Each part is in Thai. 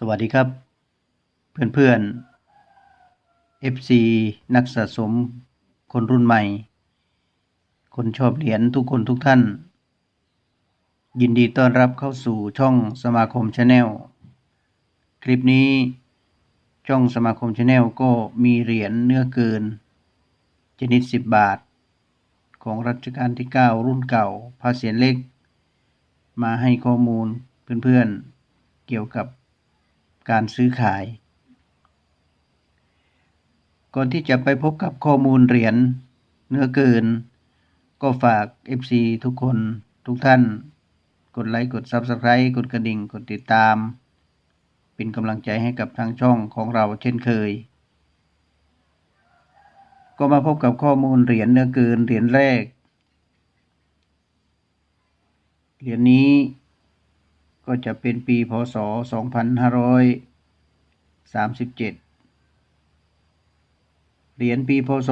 สวัสดีครับ เพื่อนๆ FC นักสะสม คนรุ่นใหม่ คนชอบเหรียญทุกคนทุกท่าน ยินดีต้อนรับเข้าสู่ช่องสมาคมชาแนลคลิปนี้ช่องสมาคมชาแนลก็มีเหรียญเนื้อเกินชนิด 10 บาท ของรัชกาลที่ 9 รุ่นเก่าพระเศียรเล็ก มาให้ข้อมูลเพื่อนๆเกี่ยวกับ การซื้อขาย ก่อนที่จะไปพบกับข้อมูลเหรียญเนื้อเกิน ก็ฝาก FC ทุกคนทุกท่าน กดไลค์กด Subscribe กดกระดิ่ง กดติดตาม เป็นกำลังใจให้กับทางช่องของเราเช่นเคย ก็มาพบกับข้อมูลเหรียญเนื้อเกินเหรียญแรกเหรียญนี้ก็จะเป็นปีพศ 2537เหรียญปีพศ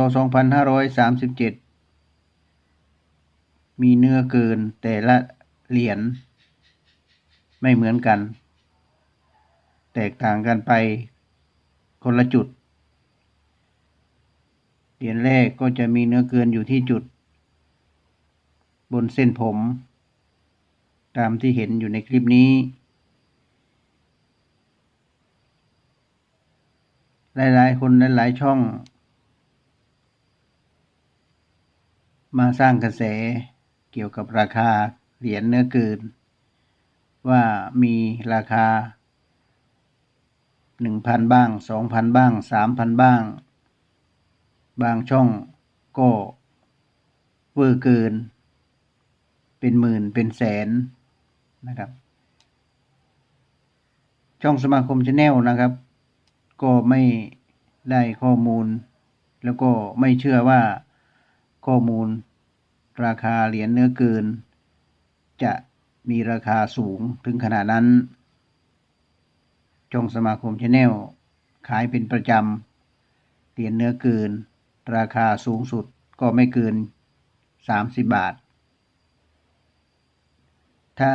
2537 มีเนื้อเกินแต่ละเหรียญไม่เหมือนกัน แตกต่างกันไปคนละจุด เหรียญแรกก็จะมีเนื้อเกินอยู่ที่จุด บนเส้นผม ตามที่เห็นอยู่ในคลิปนี้ หลาย ๆ คนหลาย ๆ ช่อง มาสร้างกระแสเกี่ยวกับราคาเหรียญเนื้อเกิน ว่ามีราคา1,000บ้าง2,000บ้าง3,000บ้าง บางช่องก็เวอร์เกิน เป็นหมื่นเป็นแสนนะครับ ช่องสมาคมชาแนลนะครับ ก็ไม่ได้ข้อมูล แล้วก็ไม่เชื่อว่าข้อมูล ราคาเหรียญเนื้อเกิน จะมีราคาสูงถึงขนาดนั้นช่องสมาคมชาแนลขายเป็นประจำเหรียญเนื้อเกิน ราคาสูงสุดก็ไม่เกิน 30 บาท ถ้า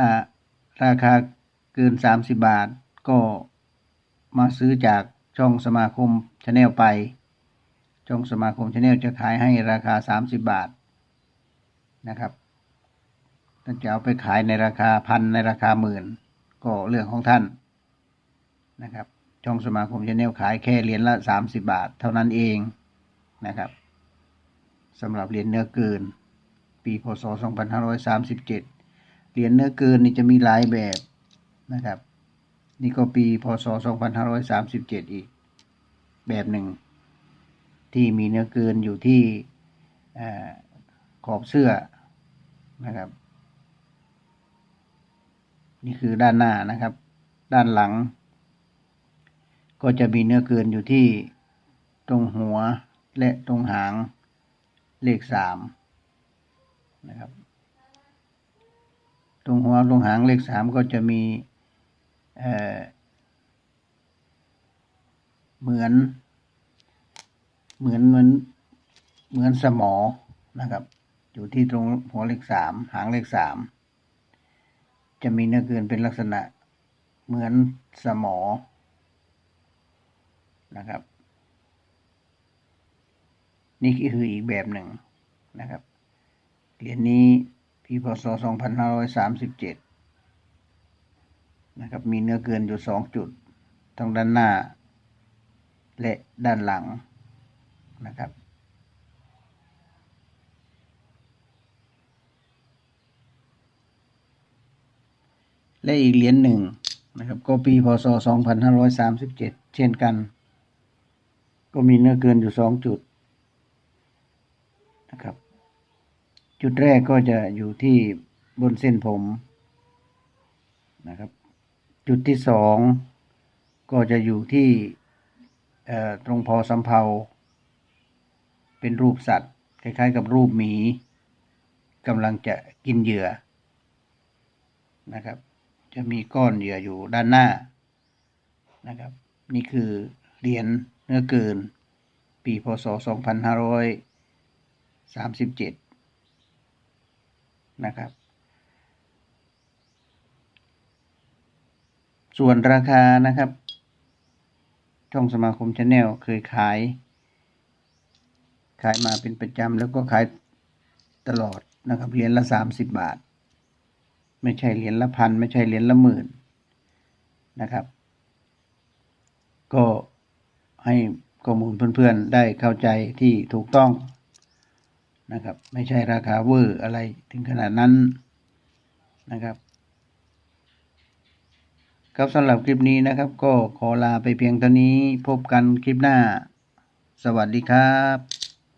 ราคาเกิน 30 บาทก็มาซื้อจาก ช่องสมาคมชาแนลไป ช่องสมาคมชาแนลจะขายให้ราคา 30 บาทนะครับท่านจะเอาไปขายในราคาพันในราคาหมื่น ก็เรื่องของท่านนะครับ ช่องสมาคมชาแนลขายแค่เหรียญละ30 บาท เท่านั้นเองนะครับสำหรับเหรียญเนื้อเกิน ปีพศ 2537 เหรียญเนื้อเกินนี่จะมีหลายแบบนะครับ นี่ก็ปีพศ 2537 อีก แบบหนึ่ง ที่มีเนื้อเกินอยู่ที่ขอบเสื้อนะครับ นี่คือด้านหน้านะครับ ด้านหลัง ก็จะมีเนื้อเกินอยู่ที่ตรงหัวและตรงหางเลขสามนะครับ ตรงหัวตรงหางเลขสามก็จะมี เเหมือน เหมือนเหมือนเหมือนสมอนะครับ อยู่ที่ตรงหัวเลขสามหางเลขสามจะมีเนื้อเกินเป็นลักษณะเหมือนสมอนะครับ นี่คืออีกแบบหนึ่งนะครับเหรียญนี้ปีพศ2537 นะครับ มีเนื้อเกินอยู่สองจุดทั้งด้านหน้า และด้านหลังนะครับ และอีกเหรียญหนึ่งนะครับ ก็ปีพศ 2537 เช่นกัน ก็มีเนื้อเกินอยู่สองจุดนะครับ จุดแรกก็จะอยู่ที่บนเส้นผมนะครับ จุดที่สองก็จะอยู่ที่ตรงพอสำเพาเป็นรูปสัตว์ คล้ายๆ กับรูปหมีกำลังจะกินเหยื่อนะครับ จะมีก้อนเหยื่ออยู่ด้านหน้านะครับ นี่คือเหรียญเนื้อเกิน ปีพศ 2537 นะครับ ส่วนราคานะครับ ช่องสมาคมชาแนลเคยขาย ขายมาเป็นประจำแล้วก็ขายตลอดนะครับเหรียญละสามสิบบาท ไม่ใช่เหรียญละพันไม่ใช่เหรียญละหมื่นนะครับ ก็ให้ข้อมูลเพื่อนๆได้เข้าใจที่ถูกต้องนะครับ ไม่ใช่ราคาเวอร์อะไรถึงขนาดนั้นนะครับ ครับสำหรับคลิปนี้นะครับ ก็ขอลาไปเพียงเท่านี้พบกันคลิปหน้า สวัสดีครับ